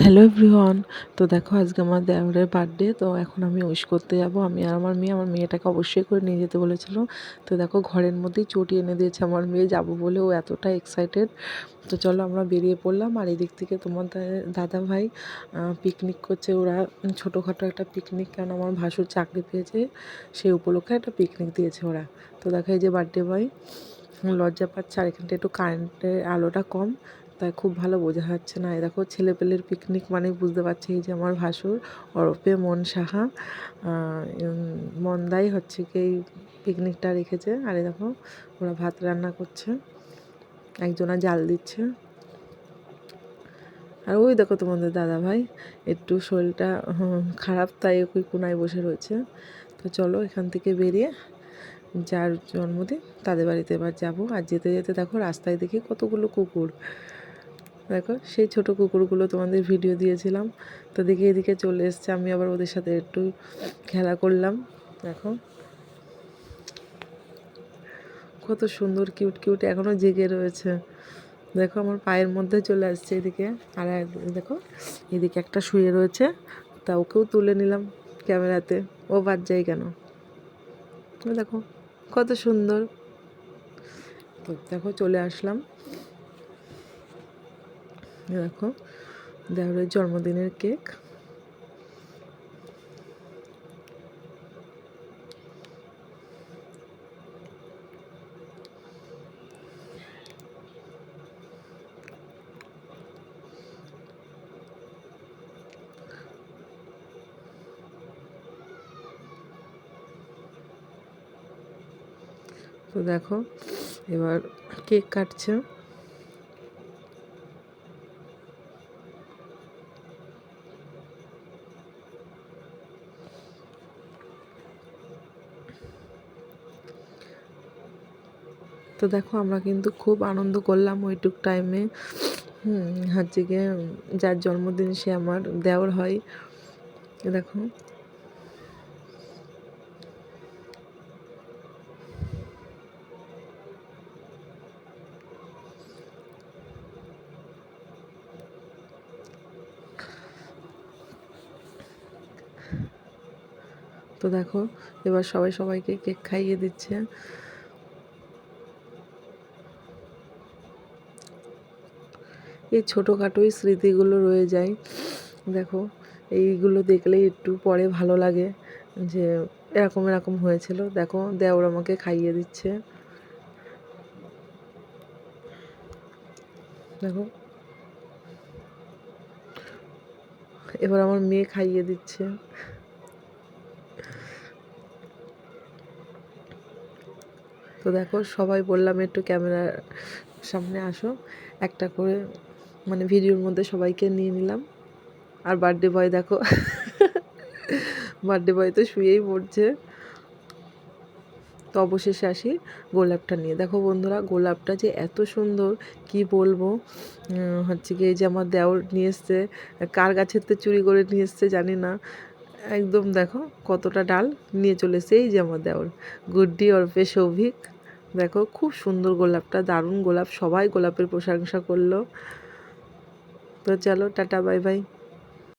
Hello everyone. তো দেখো আজকে আমার দেওরের বার্থডে, তো এখন আমি উইশ করতে যাব। আমি আর আমার মেয়ে, আমার মেয়েটাকে অবশ্যই করে নিয়ে যেতে বলেছিল। তো দেখো ঘরের মধ্যেই চটি এনে দিয়েছে আমার মেয়ে, যাব বলে ও এতটা এক্সাইটেড তো চলো আমরা বেরিয়ে পড়লাম। আর এদিক থেকে তোমার দাদা ভাই পিকনিক করছে। ওরা ছোটোখাটো একটা পিকনিক কেন আমার ভাসুর চাকরি পেয়েছে। সেই উপলক্ষে একটা পিকনিক দিয়েছে ওরা। তো দেখো এই যে বার্থডে বয়, লজ্জা পাচ্ছে। আর এখানটা একটু কারেন্টের আলোটা কম। তাই খুব ভালো বোঝা যাচ্ছে না। এই দেখো, ছেলেপেলের পিকনিক মানে বুঝতে পারছি যে আমার ভাসুর, ওরফে মন সাহা মন্দাই হচ্ছে কি এই পিকনিকটা রেখেছে। আর দেখো, ওরা ভাত রান্না করছে, একজনা জাল দিচ্ছে। আর ওই দেখো তোমাদের দাদা ভাই, একটু শরীরটা খারাপ তাই ওই কোনায় বসে রয়েছে। তো চলো এখান থেকে বেরিয়ে যার জন্মদিন তাদের বাড়িতে এবার যাব। আর যেতে যেতে দেখো রাস্তায় দেখি কতগুলো কুকুর। দেখো, সেই ছোট কুকুরগুলো তোমাদের ভিডিও দিয়েছিলাম। তো দেখে এদিকে চলে এসছে, আমি আবার ওদের সাথে একটু খেলা করলাম। দেখো। কত সুন্দর কিউট কিউট এখনও জেগে রয়েছে। দেখো, আমার পায়ের মধ্যে চলে আসছে এদিকে। আর দেখো, এদিকে একটা শুয়ে রয়েছে। তা ওকেও তুলে নিলাম ক্যামেরাতে। ও বাদ যায় কেন? দেখো, কত সুন্দর। তো দেখো, চলে আসলাম। দেখো দেওরের জন্মদিনের কেক। তো দেখো এবার কেক কাটছে। তো দেখো আমরা কিন্তু খুব আনন্দ করলাম ওইটুক টাইমে হচ্ছে গিয়ে যার জন্মদিন সে আমার দেওর হয়। দেখো। তো দেখো, এবার সবাই সবাইকে কেক খাইয়ে দিচ্ছে। এই ছোটোখাটোই স্মৃতিগুলো রয়ে যায়। দেখো, এইগুলো দেখলেই একটু পরে ভালো লাগে যে এরকম এরকম হয়েছিল। দেখো, দেওর আমাকে খাইয়ে দিচ্ছে। দেখো। এবার আমার মেয়ে খাইয়ে দিচ্ছে। তো দেখো, সবাই বললাম একটু ক্যামেরার সামনে আসো। একটা করে মানে ভিডিওর মধ্যে সবাইকে নিয়ে নিলাম। আর বার্থডে বয় দেখো। বার্থডে বয় তো শুয়েই পড়ছে। তো অবশেষে আসি গোলাপটা নিয়ে। দেখো বন্ধুরা, গোলাপটা যে এত সুন্দর, কি বলব? হচ্ছে কি এই যে আমার দেওর নিয়ে এসছে, কার গাছের তো চুরি করে নিয়ে এসছে জানি না। একদম দেখো কতটা ডাল নিয়ে চলেছে এই যে আমার দেওর, গুড্ডি অর্পে সৌভিক। দেখো খুব সুন্দর গোলাপটা, দারুণ গোলাপ। সবাই গোলাপের প্রশংসা করল। তো চলো টাটা বাই বাই।